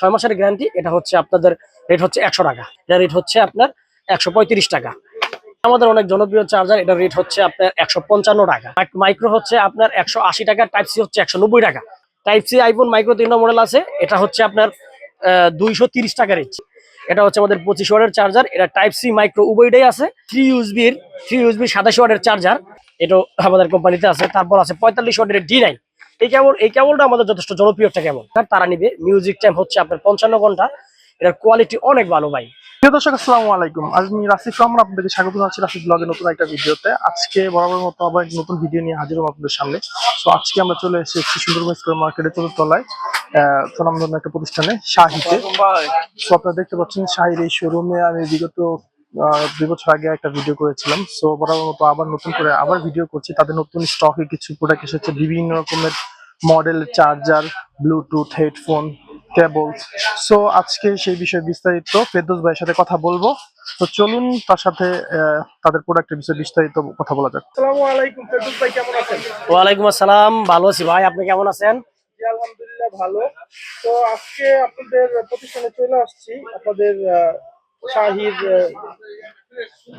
ছয় মাসের গ্যারান্টি, এটা হচ্ছে আপনাদের রেট হচ্ছে একশো টাকা। এটা রেট হচ্ছে আপনার একশো পঁয়ত্রিশ টাকা। আমাদের অনেক জনপ্রিয় চার্জার এটা রেট হচ্ছে আপনার একশো পঞ্চান্ন টাকা। মাইক্রো হচ্ছে আপনার একশো আশি টাকা টাইপ সি হচ্ছে একশো নব্বই টাকা। টাইপ সি আইফোন মাইক্রো তিন মডেল আছে, এটা হচ্ছে আপনার দুইশো তিরিশ টাকা রেট এটা হচ্ছে আমাদের পঁচিশ ওয়ার্ডের চার্জার এটা টাইপ সি মাইক্রো উভয়টাই আছে। থ্রি ইউজবির থ্রি ইউজবির সাতাশ ওয়াটের চার্জার এটাও আমাদের কোম্পানিতে আছে, তারপর আছে পঁয়তাল্লিশ ওয়াটের ডি নাইন এই কেবল, এই কেবলটা আমাদের যথেষ্ট জনপ্রিয় একটা কেবল। তারা নিবে। মিউজিক টাইম হচ্ছে আপনার পঞ্চান্ন ঘণ্টা। এটার কোয়ালিটি অনেক ভালো ভাই। দর্শক, আসসালামু আলাইকুম। আজ আমি রাসিফ রহমান আপনাদেরকে স্বাগত জানাচ্ছি রাসিফ ব্লগের নতুন একটা ভিডিওতে আজকে বরাবর মতো আবার নতুন ভিডিও নিয়ে হাজির হব আপনাদের সামনে। তো আজকে আমরা চলে এসেছি সুন্দরবন স্কোয়ার মার্কেটের চতুর্থলায় সুনামধন্য একটা প্রতিষ্ঠানে, শাহিতে। তো আপনারা দেখতে পাচ্ছেন, শাহির এই শোরুমে আমি বিগত দুই বছর আগে একটা ভিডিও করেছিলাম। সো বরাবর মতো আবার নতুন করে আবার ভিডিও করছি। তাদের নতুন স্টকে কিছু প্রোডাক্ট এসেছে, বিভিন্ন রকমের model charger bluetooth headphone cable so আজকে সেই বিষয়ে বিস্তারিত ফেরদৌস ভাইয়ের সাথে কথা বলব। তো চলুন তার সাথে আহ, তাদের প্রোডাক্টের বিষয়ে বিস্তারিত কথা বলা যাক। আসসালামু আলাইকুম ফেরদৌস ভাই কেমন আছেন? ওয়ালাইকুম আসসালাম ভালো আছি ভাই আপনি কেমন আছেন? জি আলহামদুলিল্লাহ ভালো। তো আজকে আপনাদের প্রতিষ্ঠানে চলে আসছি। আপনাদের আহ, শাহির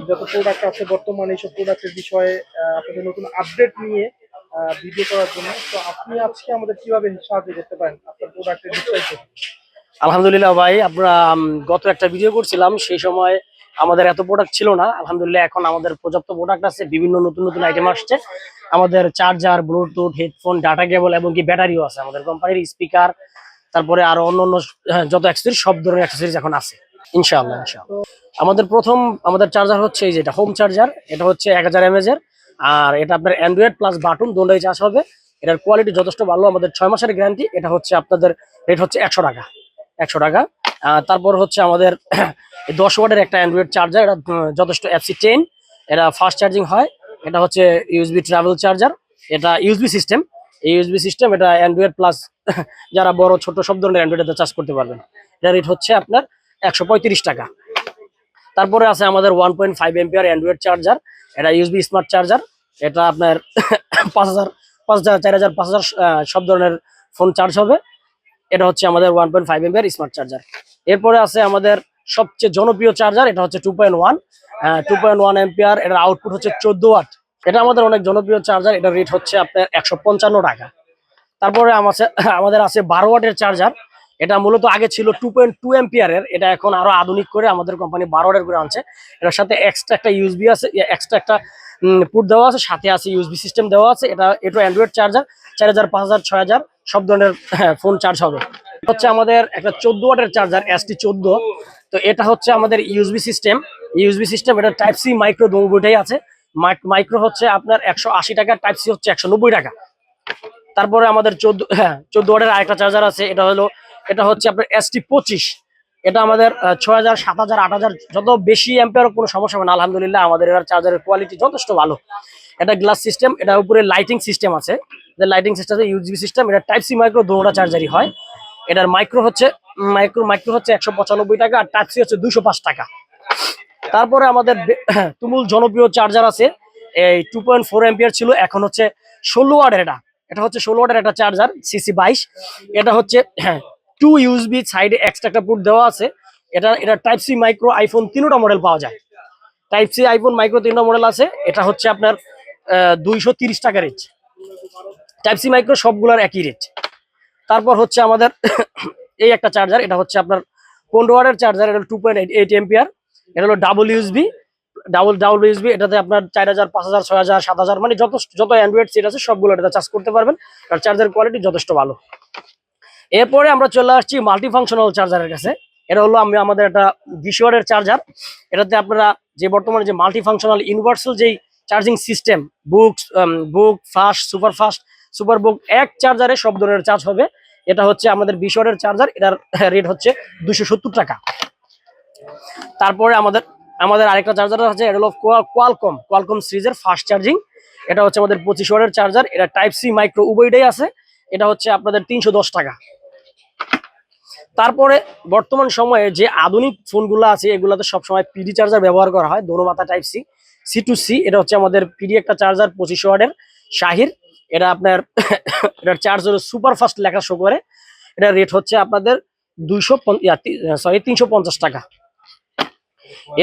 যত প্রোডাক্ট আছে বর্তমানে এইসব প্রোডাক্টের বিষয়ে আপনাদের নতুন আপডেট নিয়ে ভিডিও করার জন্য। তো আপনি আজকে আমাদের কীভাবে সাহায্য করতে পারেন? আপনার প্রোডাক্টের বিস্তারিত আলহামদুলিল্লাহ ভাই আমরা গত একটা ভিডিও করছিলাম সেই সময় আমাদের এত প্রোডাক্ট ছিল না। আলহামদুলিল্লাহ এখন আমাদের পর্যাপ্ত প্রোডাক্ট আছে বিভিন্ন নতুন নতুন আইটেম আসছে। আমাদের charger bluetooth headphone data cable এবং কি ব্যাটারিও আছে আমাদের কোম্পানির স্পিকার তারপরে আরও অন্য অন্য হ্যাঁ, যত অ্যাক্সেসরিজ সব ধরনের অ্যাক্সেসরিজ এখন আছে। ইনশাআল্লাহ ইনশাআল্লাহ। আমাদের প্রথম আমাদের চার্জার হচ্ছে এই যেটা হোম চার্জার এটা হচ্ছে এক হাজার এমএজ এর। আর এটা আপনার অ্যান্ড্রয়েড প্লাস বাটন দুটোই চার্জ হবে। এটার কোয়ালিটি যথেষ্ট ভালো, আমাদের ছয় মাসের গ্যারান্টি এটা হচ্ছে আপনাদের রেট হচ্ছে একশো টাকা। একশো টাকা। তারপর হচ্ছে আমাদের দশ ওয়াটের একটা অ্যান্ড্রয়েড চার্জার এটা যথেষ্ট এফসি টেন এটা ফাস্ট চার্জিং হয়। এটা হচ্ছে ইউএসবি ট্রাভেল চার্জার এটা ইউএসবি সিস্টেম এই ইউএসবি সিস্টেম এটা অ্যান্ড্রয়েড প্লাস যারা বড়, ছোট, সব ধরনের অ্যান্ড্রয়েড চার্জ করতে পারবেন। এটা রেট হচ্ছে আপনার একশো পঁয়ত্রিশ টাকা। তারপরে আছে আমাদের one point five MPR android charger এটা ইউএসবি স্মার্ট চার্জার এটা আপনার পাঁচ হাজার পাঁচ হাজার, চার হাজার, পাঁচ হাজার সব ধরনের ফোন চার্জ হবে। এটা হচ্ছে আমাদের one point five MPR smart charger এরপরে আছে আমাদের সবচেয়ে জনপ্রিয় চার্জার এটা হচ্ছে two point one two point one MPR এটার আউটপুট হচ্ছে চোদ্দ ওয়াট এটা আমাদের অনেক জনপ্রিয় চার্জার এটার রেট হচ্ছে আপনার একশো পঞ্চান্ন টাকা। তারপরে আমাদের আছে বারো ওয়াটের চার্জার এটা মূলত আগে ছিল টু পয়েন্ট টু এমপিআরের এটা এখন আরও আধুনিক করে আমাদের কোম্পানি বারো ওয়াটের করে আনছে। এটার সাথে এক্সট্রা একটা ইউএসবি আছে এক্সট্রা একটা পুট দেওয়া আছে, সাথে আছে ইউএসবি সিস্টেম দেওয়া আছে, এটা এটা অ্যান্ড্রয়েড চার্জার চার হাজার, পাঁচ হাজার, ছয় হাজার, সব ধরনের ফোন চার্জ হবে। হচ্ছে আমাদের একটা চোদ্দ ওয়াটের চার্জার এস টি চোদ্দ। তো এটা হচ্ছে আমাদের ইউএসবি সিস্টেম ইউএসবি সিস্টেম এটা টাইপ সি মাইক্রো দুটাই আছে। মাইক্রো হচ্ছে আপনার একশো আশি টাকা টাইপ সি হচ্ছে একশো নব্বই টাকা। তারপরে আমাদের চোদ্দ হ্যাঁ চোদ্দ ওয়াটের আরেকটা চার্জার আছে, এটা হলো এটা হচ্ছে আপনার এস টি পঁচিশ। এটা আমাদের ছয় হাজার, সাত হাজার, আট হাজার, যত বেশি অ্যাম্পেয়ার কোনো সমস্যা হবে না, আলহামদুলিল্লাহ আমাদের এবার চার্জারের কোয়ালিটি যথেষ্ট ভালো। এটা গ্লাস সিস্টেম এটা উপরে লাইটিং সিস্টেম আছে। লাইটিং সিস্টেম আছে ইউজিবি সিস্টেম এটা টাইপ সি মাইক্রো দুটা চার্জারই হয়। এটার মাইক্রো হচ্ছে মাইক্রো মাইক্রো হচ্ছে একশো পঁচানব্বই টাকা আর টাইপ সি হচ্ছে দুশো পাঁচ টাকা। তারপরে আমাদের তুমুল জনপ্রিয় চার্জার আছে। এই টু পয়েন্ট ফোর এম্পিয়ার ছিল, এখন হচ্ছে ষোলো ওয়াটের এটা। এটা হচ্ছে ষোলো ওয়াটের একটা চার্জার সিসি বাইশ। এটা হচ্ছে টু ইউএসবি সাইডে এক্সট্রা একটা পুট দেওয়া আছে। এটা এটা টাইপ সি মাইক্রো আইফোন তিনটা মডেল পাওয়া যায়। টাইপ সি আইফোন মাইক্রো তিনটা মডেল আছে। এটা হচ্ছে আপনার দুইশো তিরিশ টাকা রেট টাইপ সি মাইক্রো সবগুলোর একই রেট তারপর হচ্ছে আমাদের এই একটা চার্জার এটা হচ্ছে আপনার পনেরো ওয়াটের চার্জার এটা টু পয়েন্ট এইট এমপিআর এটা হলো double USB double double USB এটাতে আপনার চার হাজার, পাঁচ হাজার, ছয় হাজার, সাত হাজার মানে যত যত অ্যান্ড্রয়েড সেট আছে সবগুলো এটা চার্জ করতে পারবেন। আর চার্জার কোয়ালিটি যথেষ্ট ভালো। এরপরে আমরা চলে আসছি মাল্টি ফাংশনাল চার্জারের কাছে। এটা হলো আমি আমাদের একটা বিশওয়ারের চার্জার এটাতে আপনারা যে বর্তমানে যে মাল্টি ফাংশনাল ইউনিভার্সাল যেই charging system book book fast super fast super book এক চার্জারে সব ধরনের চার্জ হবে। এটা হচ্ছে আমাদের বিশওয়ারের চার্জার এটার রেট হচ্ছে দুশো টাকা। তারপরে আমাদের আমাদের আরেকটা চার্জার আছে, এটা হলো কোয়ালকম কোয়ালকম সিরিজের ফাস্ট চার্জিং এটা হচ্ছে আমাদের পঁচিশ ওয়ারের চার্জার এটা টাইপ সি মাইক্রো উভয়টাই আছে। এটা হচ্ছে আপনাদের তিনশো দশ টাকা। তারপরে বর্তমান সময়ে যে আধুনিক ফোনগুলো আছে, এগুলোতে সবসময় পিডি চার্জার ব্যবহার করা হয় দোনো মাথা type C C to C এটা হচ্ছে আমাদের পিডি একটা চার্জার পঁচিশ ওয়ার্ডের শাহির। এটা আপনার এটার চার্জ হলো সুপার ফাস্ট লেখা শো করে। এটার রেট হচ্ছে আপনাদের দুইশো সরি তিনশো পঞ্চাশ টাকা।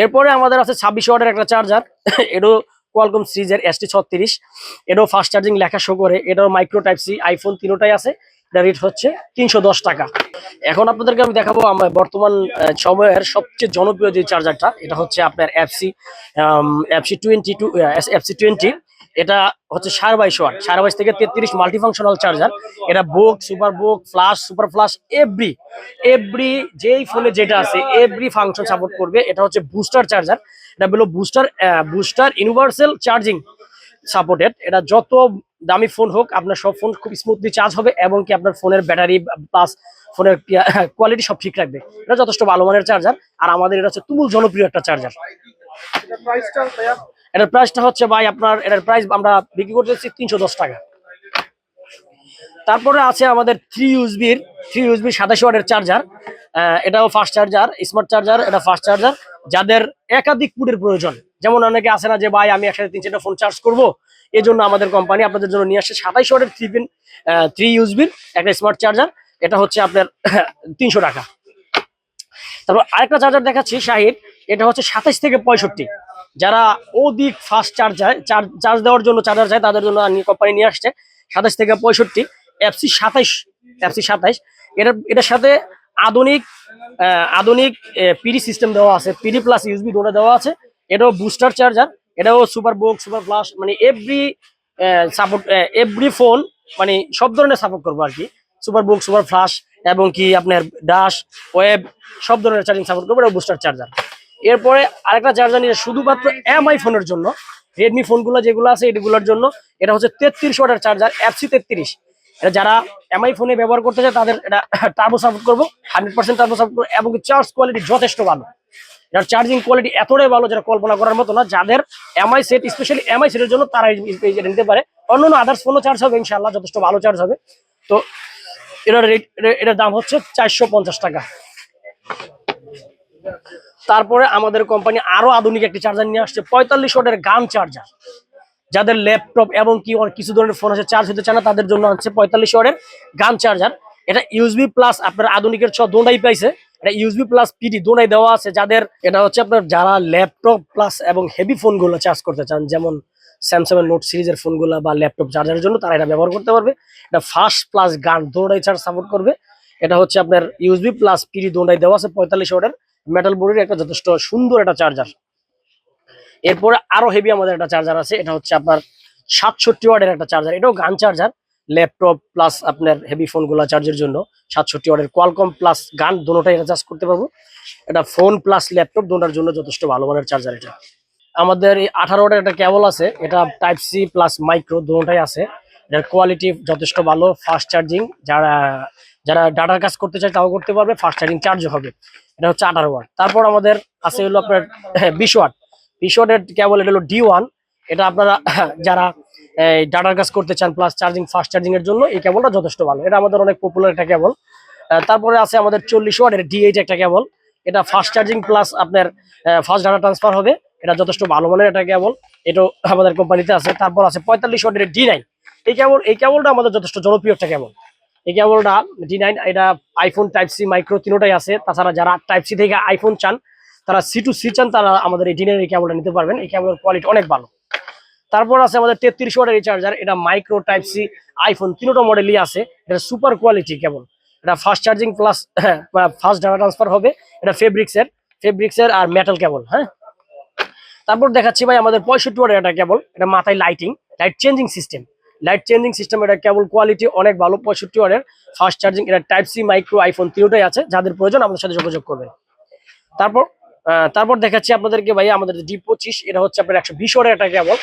এরপরে আমাদের আছে ছাব্বিশ ওয়ার্ডের একটা চার্জার এটাও কোয়ালকম সিরিজের এস টি ছত্রিশ। এটাও ফাস্ট চার্জিং লেখা শো করে। এটাও মাইক্রো টাইপ সি আইফোন তিনোটাই আছে। রেট হচ্ছে তিনশো দশ টাকা। এখন আপনাদেরকে আমি দেখাবো আমার বর্তমান সময়ের সবচেয়ে জনপ্রিয় যে চার্জারটা এটা হচ্ছে আপনার FC FC twenty two FC twenty এটা হচ্ছে সাড়ে বাইশ ওয়াট সাড়ে বাইশ থেকে তেত্রিশ মাল্টিফাংশনাল চার্জার এটা book super book flash super flash every every যেই ফোনে যেটা আছে এভরি ফাংশন সাপোর্ট করবে। এটা হচ্ছে বুস্টার চার্জার এটা হলো booster booster universal charging supported এটা যত দামি ফোন হোক আপনার সব ফোন খুব স্মুথলি চার্জ হবে এবং কি আপনার ফোনের ব্যাটারি প্লাস ফোনের কোয়ালিটি সব ঠিক রাখবে। এটা যথেষ্ট ভালো মানের চার্জার আর আমাদের এটা হচ্ছে তুমুল জনপ্রিয় একটা চার্জার এটার প্রাইসটা হচ্ছে ভাই আপনার এটার প্রাইস আমরা বিক্রি করতেছি তিনশো দশ টাকা। তারপরে আছে আমাদের থ্রি ইউজবির থ্রি ইউজবির সাতাশ ওয়াটের চার্জার এটাও ফাস্ট চার্জার স্মার্ট চার্জার এটা ফাস্ট চার্জার যাদের একাধিক পুটের প্রয়োজন যেমন অনেকে আছে না যে, ভাই, আমি একসাথে তিন চারটা ফোন চার্জ করব। এই জন্য আমাদের কোম্পানি আপনাদের জন্য নিয়ে আসছে সাতাইশ ওয়াটের থ্রি পিন থ্রি ইউজবির একটা স্মার্ট চার্জার এটা হচ্ছে আপনার তিনশো টাকা। তারপর আরেকটা চার্জার দেখাচ্ছি, শাহিদ। এটা হচ্ছে সাতাইশ থেকে পঁয়ষট্টি। যারা অধিক ফাস্ট চার্জার চার্জ চার্জ দেওয়ার জন্য চার্জার চায়, তাদের জন্য কোম্পানি নিয়ে আসছে সাতাইশ থেকে পঁয়ষট্টি। এফসি সাতাইশ এফসি সাতাইশ। এটার এটার সাথে আধুনিক আধুনিক পিডি সিস্টেম দেওয়া আছে। পিডি প্লাস ইউজবি দুটো দেওয়া আছে। এটাও বুস্টার চার্জার এটাও সুপার বুক সুপার ফ্লাশ মানে এভরি সাপোর্ট এভরি ফোন মানে সব ধরনের সাপোর্ট করব আর কি। সুপার বুক সুপার ফ্লাশ এবং কি আপনার ডাশ ওয়েব সব ধরনের চার্জিং সাপোর্ট করব এটা বুস্টার চার্জার এরপরে আরেকটা চার্জার নিয়ে শুধুমাত্র এমআই ফোনের জন্য রেডমি ফোনগুলো যেগুলো আছে এগুলোর জন্য, এটা হচ্ছে তেত্রিশ ওয়াটের চার্জার এফসি তেত্রিশ। এটা যারা এমআই ফোনে ব্যবহার করতে চায় তাদের এটা টার্বো সাপোর্ট করব হান্ড্রেড পার্সেন্ট টার্বো সাপোর্ট করব এবং চার্জ কোয়ালিটি যথেষ্ট ভালো। এটার চার্জিং কোয়ালিটি এতটাই ভালো যেটা কল্পনা করার মতো না, যাদের এমআই সেট স্পেশালি এমআই সেটের জন্য তারা এই- নিতে পারে। অন্য অন্য আদার্স ফোনও চার্জ হবে ইনশাল্লাহ যথেষ্ট ভালো চার্জ হবে। তো এটার রেট এটার দাম হচ্ছে চারশো পঞ্চাশ টাকা। তারপরে আমাদের কোম্পানি আরও আধুনিক একটি চার্জার নিয়ে আসছে, পঁয়তাল্লিশ ওয়াটের গান চার্জার যাদের ল্যাপটপ এবং কি কিছু ধরনের ফোন আছে চার্জ হতে চায় না, তাদের জন্য হচ্ছে পঁয়তাল্লিশ ওয়াটের গান চার্জার এটা ইউএসবি প্লাস আপনার আধুনিকের ছ দোনাই পাইছে। এটা ইউএসবি প্লাস পিডি দোনাই দেওয়া আছে, যাদের এটা হচ্ছে আপনার যারা ল্যাপটপ প্লাস এবং হেভি ফোনগুলো চার্জ করতে চান, যেমন স্যামসাং এর নোট সিরিজের ফোনগুলো বা ল্যাপটপ চার্জারের জন্য তারা এটা ব্যবহার করতে পারবে। এটা ফাস্ট প্লাস গান দোনাই চার্জ সাপোর্ট করবে। এটা হচ্ছে আপনার ইউএসবি প্লাস পিডি দোনাই দেওয়া আছে, পঁয়তাল্লিশ ওয়াটের। মেটাল বোর্ডের একটা যথেষ্ট সুন্দর একটা চার্জার এরপরে আরও হেভি আমাদের একটা চার্জার আছে, এটা হচ্ছে আপনার সাতষট্টি ওয়াটের একটা চার্জার এটাও গান চার্জার ল্যাপটপ প্লাস আপনার হেভি ফোনগুলো চার্জের জন্য সাতষট্টি ওয়ার্ডের কোয়ালকম প্লাস গান দুটোটাই চার্জ করতে পারব। এটা ফোন প্লাস ল্যাপটপ দুটার জন্য যথেষ্ট ভালো মানের চার্জার এটা। আমাদের এই আঠারো ওয়ার্ডের একটা কেবল আছে, এটা টাইপ সি প্লাস মাইক্রো দুটোটাই আছে। এটার কোয়ালিটি যথেষ্ট ভালো ফাস্ট চার্জিং যারা যারা ডাটার কাজ করতে চায় তাও করতে পারবে ফাস্ট চার্জিং চার্জও হবে। এটা হচ্ছে আঠারো ওয়াট তারপর আমাদের আছে হলো আপনার বিশ ওয়াট বিশ ওয়াটের কেবল এটা হলো ডি ওয়ান এটা আপনারা যারা এই ডাটার কাজ করতে চান প্লাস চার্জিং ফাস্ট চার্জিং এর জন্য এই কেবলটা যথেষ্ট ভালো। এটা আমাদের অনেক পপুলার একটা কেবল তারপরে আছে আমাদের চল্লিশ ওয়াটের ডি এইট একটা কেবল এটা ফাস্ট চার্জিং প্লাস আপনার ফাস্ট ডাটা ট্রান্সফার হবে। এটা যথেষ্ট ভালো মানের একটা কেবল এটাও আমাদের কোম্পানিতে আছে। তারপর আছে পঁয়তাল্লিশ ওয়াটের ডি নাইন এই কেবল এই কেবলটা আমাদের যথেষ্ট জনপ্রিয় একটা কেবল এই কেবলটা ডি নাইন এটা আইফোন টাইপ সি মাইক্রো তিনোটাই আছে। তাছাড়া যারা টাইপ সি থেকে আইফোন চান, তারা সি টু সি চান, তারা আমাদের এই ডি নাইন এই কেবলটা নিতে পারবেন। এই কেবলের কোয়ালিটি অনেক ভালো। তারপর আছে আমাদের তেত্রিশ ওয়াটের এই চার্জার এটা মাইক্রো টাইপ সি আইফোন তিনোটা মডেলই আছে। এটা সুপার কোয়ালিটি কেবল। এটা fast charging plus fast data transfer হবে। এটা ফেব্রিক্সের ফেব্রিক্সের আর মেটাল কেবল হ্যাঁ? তারপর দেখাচ্ছি ভাই আমাদের পঁয়ষট্টি ওয়াটের একটা কেবল, এটা মাথায় lighting light changing system light changing system এটা কেবল কোয়ালিটি অনেক ভালো, পঁয়ষট্টি ওয়াটের ফাস্ট চার্জিং এটা টাইপ সি মাইক্রো আইফোন তিনটাই আছে। যাদের প্রয়োজন আমাদের সাথে যোগাযোগ করবে তারপর তারপর দেখাচ্ছি আপনাদেরকে ভাই আমাদের ডি পঁচিশ, এটা হচ্ছে আপনার একশো বিশ একটা কেবল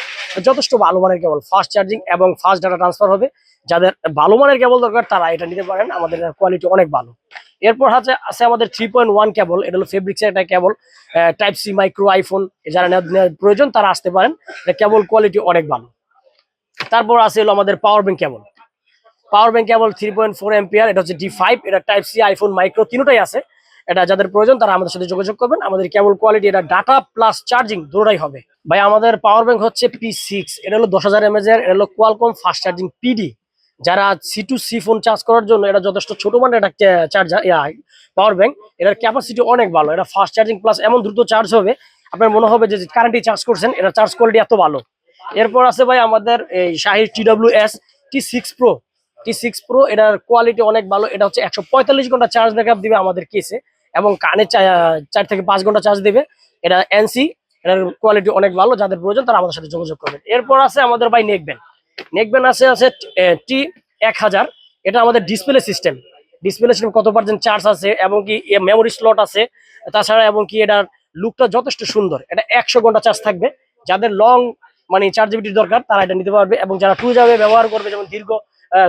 যথেষ্ট ভালো মানের কেবল ফাস্ট চার্জিং এবং ফাস্ট ডাটা ট্রান্সফার হবে। যাদের ভালো মানের কেবল দরকার, তারা এটা নিতে পারেন। আমাদের কোয়ালিটি অনেক ভালো। এরপর হচ্ছে আছে আমাদের থ্রি পয়েন্ট ওয়ান কেবল এটা হলো ফেব্রিক্সের একটা cable type C micro iPhone যারা প্রয়োজন, তারা আসতে পারেন। কেবল কোয়ালিটি অনেক ভালো। তারপর আছে হলো আমাদের power bank cable power bank cable three point four ampere এটা হচ্ছে ডি ফাইভ এটা টাইপ সি আইফোন মাইক্রো তিনটাই আছে। এটা যাদের প্রয়োজন তারা আমাদের সাথে যোগাযোগ করবেন। আমাদের কেবল কোয়ালিটি এটা ডাটা প্লাস চার্জিং দুটোই হবে। ভাই, আমাদের পাওয়ার ব্যাংক হচ্ছে পি সিক্স এটা হলো দশ হাজার এমএজ এর এটা হলো কোয়ালকম ফাস্ট চার্জিং পিডি যারা C to C phone charge করার জন্য এটা যথেষ্ট ছোট মানের একটা চার্জার পাওয়ার ব্যাংক এটার ক্যাপাসিটি অনেক ভালো। এটা ফাস্ট চার্জিং প্লাস এমন দ্রুত চার্জ হবে, আপনার মনে হবে যে কারেন্টে চার্জ করছেন এটা চার্জ কোয়ালিটি এত ভালো। এরপর আছে ভাই আমাদের এই Shahir T W S T six pro T six pro এটার কোয়ালিটি অনেক ভালো, এটা হচ্ছে একশো পঁয়তাল্লিশ ঘণ্টা চার্জ ব্যাকআপ দিবে আমাদের কেসে এবং কানে চার থেকে পাঁচ ঘণ্টা চার্জ দেবে। এটা এনসি এটার কোয়ালিটি অনেক ভালো, যাদের প্রয়োজন তারা আমাদের সাথে যোগাযোগ করবেন। এরপর আছে আমাদের ভাই নেকবেন নেকবেন আছে আছে টি এক হাজার। এটা আমাদের ডিসপ্লে সিস্টেম ডিসপ্লে সিস্টেম কত পার্সেন্ট চার্জ আছে এবং কি মেমোরি স্লট আছে? তাছাড়া এবং কি এটার লুকটা যথেষ্ট সুন্দর। এটা একশো ঘণ্টা চার্জ থাকবে। যাদের লং মানে চার্জেবিলিটি দরকার, তারা এটা নিতে পারবে এবং যারা টু যাবে ব্যবহার করবে, যেমন দীর্ঘ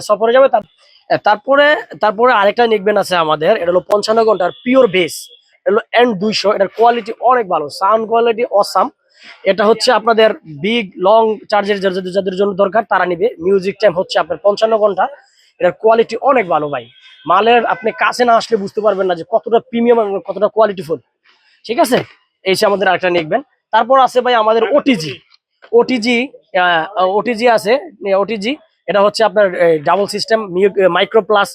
সফরে যাবে তার তারপরে তারপরে আরেকটা নিকবেন আছে আমাদের, এটা হলো পঞ্চান্ন ঘণ্টার পিওর বেস এটা হলো এন দুইশো, এটার কোয়ালিটি অনেক ভালো সাউন্ড কোয়ালিটি অসাম এটা হচ্ছে আপনাদের বিগ লং চার্জের যাদের জন্য দরকার, তারা নিবে। মিউজিক টাইম হচ্ছে আপনার পঞ্চান্ন ঘণ্টা। এটার কোয়ালিটি অনেক ভালো ভাই। মালের আপনি কাছে না আসলে বুঝতে পারবেন না যে কতটা প্রিমিয়াম কতটা কোয়ালিটিফুল ঠিক আছে? এই আমাদের আরেকটা নিকবেন। তারপর আছে ভাই আমাদের ওটিজি ওটিজি ওটিজি আছে ওটিজি এটা হচ্ছে আপনার double system micro plus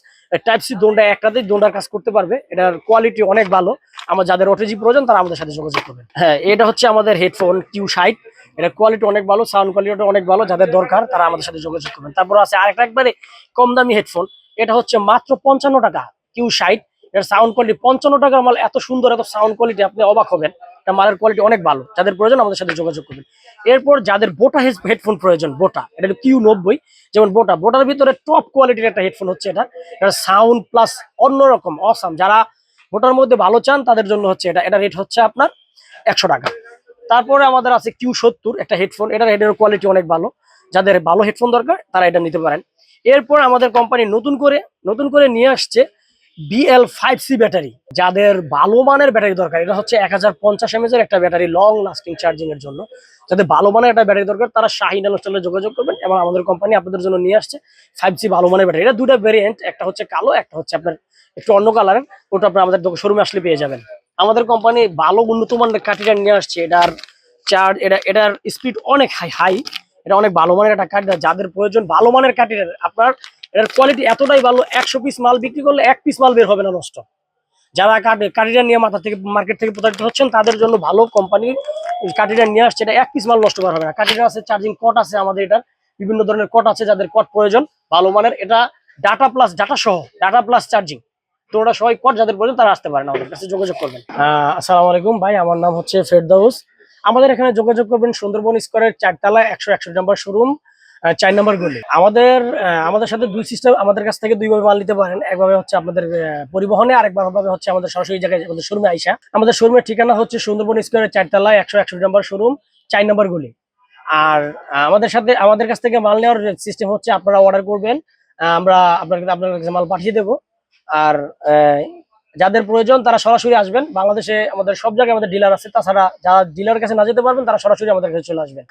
type C দোনটা একটাতেই দোনটার কাজ করতে পারবে। এটার কোয়ালিটি অনেক ভালো। আমার যাদের ওটিজি প্রয়োজন, তারা আমাদের সাথে যোগাযোগ করবেন। হ্যাঁ এটা হচ্ছে আমাদের হেডফোন কিউ সাইট এটার কোয়ালিটি অনেক ভালো সাউন্ড কোয়ালিটি অনেক ভালো, যাদের দরকার, তারা আমাদের সাথে যোগাযোগ করবেন। তারপর আছে আরেকটা একবারে কম দামি হেডফোন এটা হচ্ছে মাত্র পঞ্চান্ন টাকা কিউ সাইট এর সাউন্ড কোয়ালিটি পঞ্চান্ন টাকার মাল, এত সুন্দর এত সাউন্ড কোয়ালিটি আপনি অবাক হবেন। এটা মালের কোয়ালিটি অনেক ভালো। যাদের প্রয়োজন আমাদের সাথে যোগাযোগ করবেন। এরপর যাদের বোটা হেডফোন প্রয়োজন, বোটা, এটা কিউ নব্বই, যেমন বোটা। বোটার ভিতরে টপ কোয়ালিটির একটা হেডফোন হচ্ছে এটা। এটা সাউন্ড প্লাস অন্যরকম অসাম যারা বোটার মধ্যে ভালো চান, তাদের জন্য হচ্ছে এটা। এটা রেট হচ্ছে আপনার একশো টাকা। তারপরে আমাদের আছে কিউ সত্তর, একটা হেডফোন এটার হেডের কোয়ালিটি অনেক ভালো। যাদের ভালো হেডফোন দরকার, তারা এটা নিতে পারেন। এরপর আমাদের কোম্পানি নতুন করে নতুন করে নিয়ে আসছে বিএল ফাইভ সি ব্যাটারি, যাদের ভালো মানের ব্যাটারি দরকার, এটা হচ্ছে এক হাজার পঞ্চাশ এমএজ এর একটা ব্যাটারি লং লাস্টিং চার্জিং এর জন্য। যাদের ভালো মানের একটা ব্যাটারি দরকার, তারা শাহিন আনুষ্ঠানে যোগাযোগ করবেন এবং আমাদের কোম্পানি আপনাদের জন্য নিয়ে আসছে ফাইভ জি ভালো মানের ব্যাটারি। এটা দুটো ভেরিয়েন্ট একটা হচ্ছে কালো, একটা হচ্ছে আপনার একটু অন্য কালারের ওটা আপনার আমাদের শোরুমে আসলে পেয়ে যাবেন। আমাদের কোম্পানি ভালো উন্নত মানের কাঠিটা নিয়ে আসছে, এটার চার্জ এটা, এটার স্পিড অনেক হাই হাই এটা অনেক ভালো মানের একটা কাঠি, যাদের প্রয়োজন ভালো মানের কাঠিটার আপনার এটার কোয়ালিটি এতটাই ভালো, একশো পিস মাল বিক্রি করলে এক পিস মাল বের হবে না নষ্ট। যারা কাঠিটা নিয়ে মাথা থেকে মার্কেট থেকে প্রতারিত হচ্ছেন, তাদের জন্য ভালো কোম্পানির কাঠিটা নিয়ে আসছে, এটা এক পিস মাল নষ্ট করা হবে না। কাঠিটা আছে চার্জিং কট আছে আমাদের এটার, বিভিন্ন ধরনের কট আছে যাদের কট প্রয়োজন, ভালো মানের, এটা ডাটা প্লাস ডাটা সহ ডাটা প্লাস চার্জিং তো ওটা সবাই কট যাদের প্রয়োজন, তারা আসতে পারেন আমাদের কাছে, যোগাযোগ করবেন। আসসালামু আলাইকুম ভাই, আমার নাম হচ্ছে ফেরদাউস। আমাদের এখানে যোগাযোগ করবেন সুন্দরবন স্কোয়ারের চারতলা একশো একশো নম্বর শোরুম। চার নম্বর গলি। আমাদের আমাদের সাথে দুই সিস্টেম আমাদের কাছ থেকে দুইভাবে মাল নিতে পারেন। একভাবে হচ্ছে আপনাদের পরিবহনে আরেকবার ভাবে হচ্ছে আমাদের সরাসরি জায়গায় আমাদের শোরুমে আইসা। আমাদের শোরুমের ঠিকানা হচ্ছে সুন্দরবন স্কোয়ারের চারতলা একশো একশো নম্বর শোরুম চার নম্বর গলি। আর আমাদের সাথে, আমাদের কাছ থেকে মাল নেওয়ার সিস্টেম হচ্ছে আপনারা অর্ডার করবেন। আমরা আপনার আপনার কাছে মাল পাঠিয়ে দেবো। আর যাদের প্রয়োজন তারা সরাসরি আসবেন। বাংলাদেশে আমাদের সব জায়গায় আমাদের ডিলার আছে। তাছাড়া যারা ডিলারের কাছে না যেতে পারবেন, তারা সরাসরি আমাদের কাছে চলে আসবেন।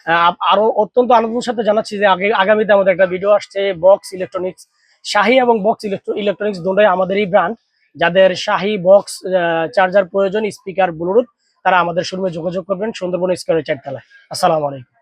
আরও অত্যন্ত আনন্দের সাথে জানাচ্ছি যে আগে, আগামীতে আমাদের একটা ভিডিও আসছে বক্স ইলেকট্রনিক্স শাহী এবং বক্স ইলেকট্রনিক্স দুটোই আমাদেরই ব্র্যান্ড যাদের শাহি বক্স চার্জার প্রয়োজন স্পিকার ব্লুটুথ তারা আমাদের শোরুমে যোগাযোগ করবেন সুন্দরবন স্কোয়ারের চারতলায়। আসসালামু আলাইকুম।